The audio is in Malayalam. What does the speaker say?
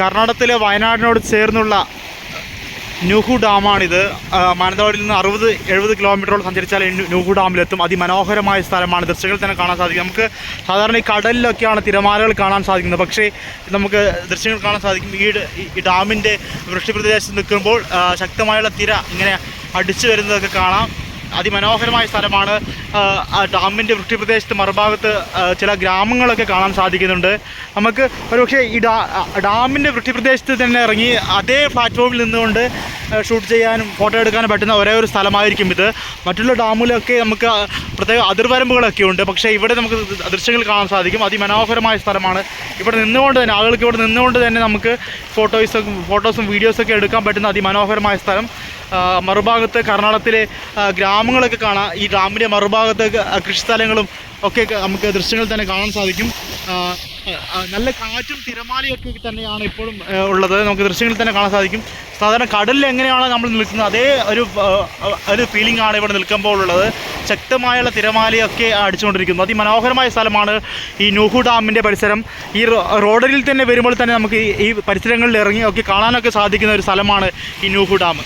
കർണാടകത്തിലെ വയനാടിനോട് ചേർന്നുള്ള ന്യൂഹു ഡാമാണിത്. മാനന്തവാടിയിൽ നിന്ന് അറുപത് എഴുപത് കിലോമീറ്ററോളം സഞ്ചരിച്ചാൽ ന്യൂഹു ഡാമിലെത്തും. അതിമനോഹരമായ സ്ഥലമാണ്. ദൃശ്യങ്ങൾ തന്നെ കാണാൻ സാധിക്കും. നമുക്ക് സാധാരണ ഈ കടലിലൊക്കെയാണ് തിരമാലകൾ കാണാൻ സാധിക്കുന്നത്. പക്ഷേ നമുക്ക് ദൃശ്യങ്ങൾ കാണാൻ സാധിക്കും. ഈ ഈ ഡാമിന്റെ വൃഷ്ടിപ്രദേശത്ത് നിൽക്കുമ്പോൾ ശക്തമായുള്ള തിര ഇങ്ങനെ അടിച്ചു വരുന്നതൊക്കെ കാണാം. അതിമനോഹരമായ സ്ഥലമാണ് ഡാമിന്റെ വൃഷ്ടിപ്രദേശത്ത് മറുഭാഗത്ത് ചില ഗ്രാമങ്ങളൊക്കെ കാണാൻ സാധിക്കുന്നുണ്ട്. നമുക്ക് ഒരുപക്ഷെ ഈ ഡാ ഡാമിന്റെ വൃഷ്ടിപ്രദേശത്ത് തന്നെ ഇറങ്ങി അതേ പ്ലാറ്റ്ഫോമിൽ നിന്നുകൊണ്ട് ഷൂട്ട് ചെയ്യാനും ഫോട്ടോ എടുക്കാനും പറ്റുന്ന ഒരേ ഒരു സ്ഥലമായിരിക്കും ഇത്. മറ്റുള്ള ഡാമിലൊക്കെ നമുക്ക് പ്രത്യേക അതിർവരമ്പുകളൊക്കെ ഉണ്ട്. പക്ഷേ ഇവിടെ നമുക്ക് ദൃശ്യങ്ങൾ കാണാൻ സാധിക്കും. അതിമനോഹരമായ സ്ഥലമാണ്. ഇവിടെ നിന്നുകൊണ്ട് തന്നെ ആളുകൾക്ക് ഇവിടെ നിന്നുകൊണ്ട് തന്നെ നമുക്ക് ഫോട്ടോസും ഫോട്ടോസും വീഡിയോസൊക്കെ എടുക്കാൻ പറ്റുന്ന അതിമനോഹരമായ സ്ഥലം. മറുഭാഗത്ത് കർണാടകത്തിലെ ഗ്രാമങ്ങളൊക്കെ കാണാം. ഈ ഡാമിന്റെ മറുഭാഗത്ത് കൃഷിസ്ഥലങ്ങളും ഒക്കെ നമുക്ക് ദൃശ്യങ്ങൾ തന്നെ കാണാൻ സാധിക്കും. നല്ല കാറ്റും തിരമാലയൊക്കെ തന്നെയാണ് ഇപ്പോഴും ഉള്ളത്. നമുക്ക് ദൃശ്യങ്ങളിൽ തന്നെ കാണാൻ സാധിക്കും. സാധാരണ കടലിൽ എങ്ങനെയാണ് നമ്മൾ നിൽക്കുന്നത് അതേ ഒരു ഒരു ഫീലിംഗ് ആണ് ഇവിടെ നിൽക്കുമ്പോൾ ഉള്ളത് ശക്തമായുള്ള തിരമാലയൊക്കെ അടിച്ചുകൊണ്ടിരിക്കുന്നു. അതിമനോഹരമായ സ്ഥലമാണ് ഈ നൂഹു ഡാമിന്റെ പരിസരം. ഈ റോഡിൽ തന്നെ വരുമ്പോൾ തന്നെ നമുക്ക് ഈ പരിസരങ്ങളിൽ ഇറങ്ങി ഒക്കെ കാണാനൊക്കെ സാധിക്കുന്ന ഒരു സ്ഥലമാണ് ഈ നൂഹു ഡാം.